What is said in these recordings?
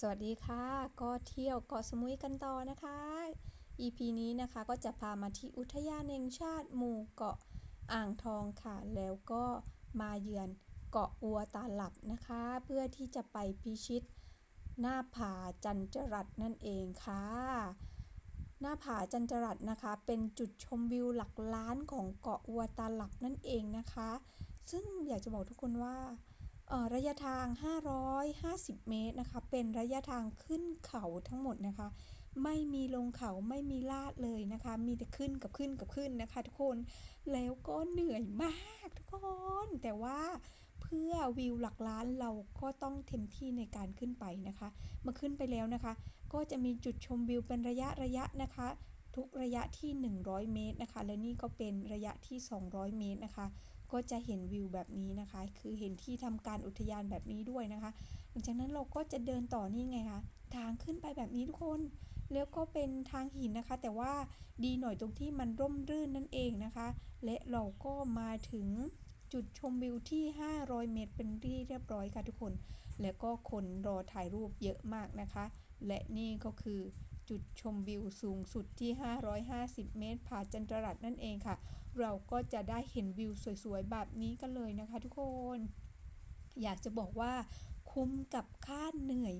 สวัสดีค่ะ ก็เที่ยวเกาะสมุยกันต่อนะคะ EP นี้นะคะก็จะพามาที่อุทยานแห่งชาติหมู่เกาะอ่างทองค่ะ แล้วก็มาเยือนเกาะอัวตาหลับนะคะ เพื่อที่จะไปพิชิต หน้าผาจันจรัสนั่นเองค่ะ หน้าผาจันจรัสนะคะ เป็นจุดชมวิวหลักล้านของเกาะอัวตาหลับนั่นเองนะคะ ซึ่งอยากจะบอกทุกคนว่า ระยะทาง 550 เมตรนะคะ เป็นระยะทางขึ้นเขาทั้งหมดนะคะ ไม่มีลงเขาไม่มีลาดเลยนะคะ มีแต่ขึ้นกับขึ้นกับขึ้นนะคะ ทุกคน แล้วก็เหนื่อยมากทุกคน แต่ว่าเพื่อวิวหลักล้านเราก็ต้องเต็มที่ในการขึ้นไปนะคะมื่อขึ้นไปแล้วนะคะ ก็จะมีจุดชมวิวเป็นระยะระยะนะคะ ทุกระยะที่ 100 เมตรนะคะ และนี่ก็เป็นระยะที่ 200 เมตรนะคะ ก็จะเห็นวิวแบบนี้นะคะ คือเห็นที่ทำการอุทยานแบบนี้ด้วยนะคะ หลังจากนั้นเราก็จะเดินต่อนี่ไงคะทางขึ้นไปแบบนี้ทุกคน แล้วก็เป็นทางหินนะคะ แต่ว่าดีหน่อยตรงที่มันร่มรื่นนั่นเองนะคะ และเราก็มาถึงจุดชมวิวที่ 500 เมตร เป็นที่เรียบร้อยค่ะทุกคน แล้วก็คนรอถ่ายรูปเยอะมากนะคะ และนี่ก็คือ จุดชมวิวสูงสุดที่ 550 เมตร ผาจันทรัสนั่นเองค่ะ เราก็จะได้เห็นวิวสวยๆ แบบนี้กันเลยนะคะทุกคน อยากจะบอกว่าคุ้มกับค่าเหนื่อย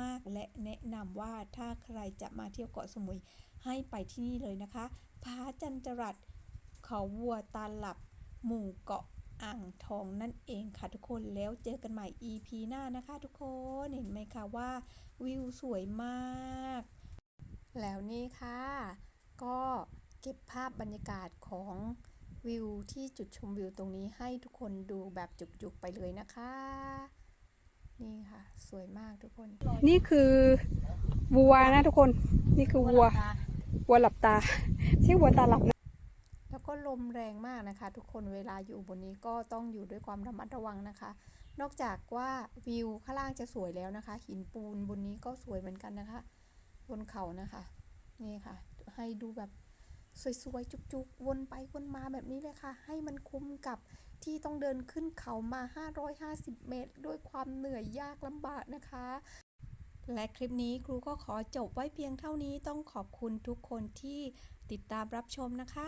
มากๆ และแนะนำว่าถ้าใครจะมาเที่ยวเกาะสมุยให้ไปที่นี่เลยนะคะ ผาจันจรัสเขาวัวตาหลับ หมู่เกาะอ่างทองนั่นเองค่ะทุกคนแล้วเจอกันใหม่ EP หน้านะคะทุกคน เห็นไหมคะว่าวิวสวยมาก แล้วนี่ค่ะ ก็เก็บภาพบรรยากาศของวิวที่จุดชมวิวตรงนี้ให้ทุกคนดูแบบจุกๆไปเลยนะคะ นี่ค่ะ สวยมากทุกคน นี่คือวัวนะทุกคน นี่คือวัว วัวหลับตา ชื่อวัวตาหลับนะแล้วก็ลมแรงมากนะคะ ทุกคนเวลาอยู่บนนี้ก็ต้องอยู่ด้วยความระมัดระวังนะคะ นอกจากว่าวิวข้างล่างจะสวยแล้วนะคะ หินปูนบนนี้ก็สวยเหมือนกันนะคะ บนเขานะคะ นี่ค่ะ ให้ดูแบบสวยๆ จุกๆ วนไปวนมาแบบนี้เลยค่ะ ให้มันคุ้มกับที่ต้องเดินขึ้นเขามา 550 เมตร ด้วยความเหนื่อยยากลำบากนะคะ และคลิปนี้ครูก็ขอจบไว้เพียงเท่านี้ต้องขอบคุณทุกคนที่ติดตามรับชมนะคะ